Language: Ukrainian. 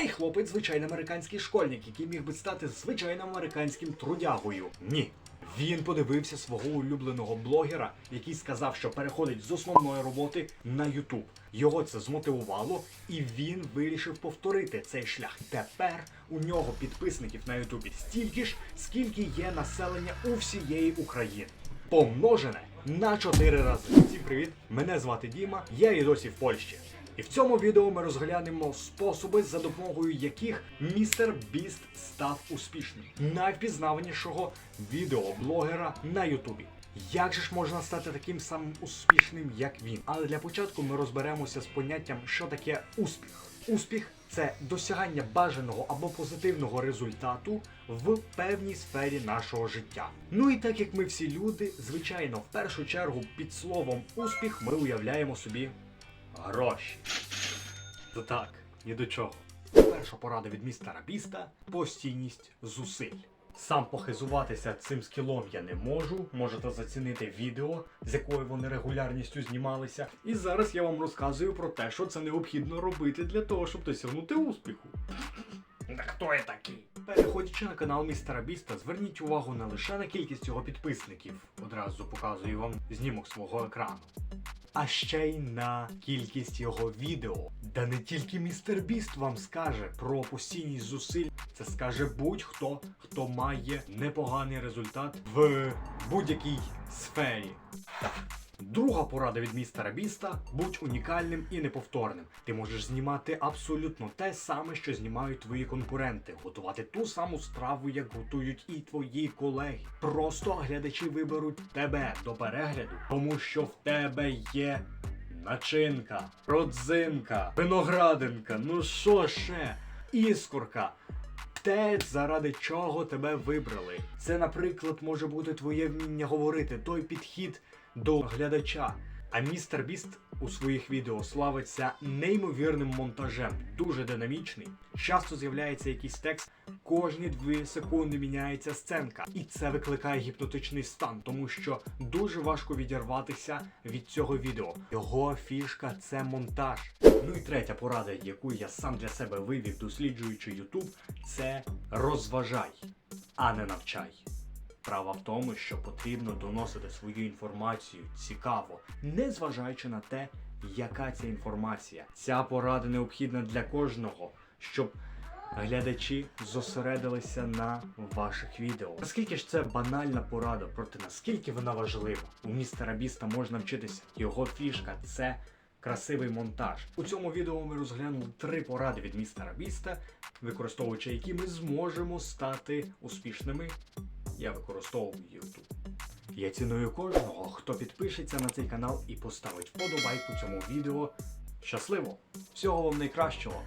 Цей хлопець звичайний американський школьник, який міг би стати звичайним американським трудягою. Ні. Він подивився свого улюбленого блогера, який сказав, що переходить з основної роботи на Ютуб. Його це змотивувало, і він вирішив повторити цей шлях. Тепер у нього підписників на Ютубі стільки ж, скільки є населення у всієї України. Помножене на 4 рази. Всім привіт! Мене звати Діма, я і досі в Польщі. І в цьому відео ми розглянемо способи, за допомогою яких містер Біст став успішним, найвпізнаванішого відеоблогера на Ютубі. Як же ж можна стати таким самим успішним, як він? Але для початку ми розберемося з поняттям, що таке успіх. Успіх це досягання бажаного або позитивного результату в певній сфері нашого життя. Ну і так як ми всі люди, звичайно, в першу чергу під словом успіх ми уявляємо собі гроші. То так, ні до чого. Перша порада від містера Біста постійність зусиль. Сам похизуватися цим скілом я не можу. Можете зацінити відео, з якою вони регулярністю знімалися. І зараз я вам розказую про те, що це необхідно робити для того, щоб досягнути успіху. Та хто я такий? Переходячи на канал містера Біста, зверніть увагу не лише на кількість його підписників, одразу показую вам знімок свого екрану, а ще й на кількість його відео. Да не тільки містер Біст вам скаже про постійність зусиль, це скаже будь-хто, хто має непоганий результат в будь-якій сфері. Друга порада від містера Біста будь унікальним і неповторним. Ти можеш знімати абсолютно те саме, що знімають твої конкуренти, готувати ту саму страву, як готують і твої колеги. Просто глядачі виберуть тебе до перегляду, тому що в тебе є начинка, родзинка, виноградинка, ну що ще? Іскорка. Те, заради чого тебе вибрали. Це, наприклад, може бути твоє вміння говорити, той підхід до глядача. А містер Біст у своїх відео славиться неймовірним монтажем, дуже динамічний. Часто з'являється якийсь текст, кожні дві секунди міняється сценка, і це викликає гіпнотичний стан, тому що дуже важко відірватися від цього відео. Його фішка це монтаж. Ну і третя порада, яку я сам для себе вивів, досліджуючи YouTube, це розважай, а не навчай. Справа в тому, що потрібно доносити свою інформацію цікаво, не зважаючи на те, яка ця інформація. Ця порада необхідна для кожного, щоб глядачі зосередилися на ваших відео. Наскільки ж це банальна порада, проте наскільки вона важлива? У містера Біста можна вчитися. Його фішка це красивий монтаж. У цьому відео ми розглянули три поради від містера Біста, використовуючи які ми зможемо стати успішними я використовую YouTube. Я ціную кожного, хто підпишеться на цей канал і поставить вподобайку цьому відео. Щасливо! Всього вам найкращого!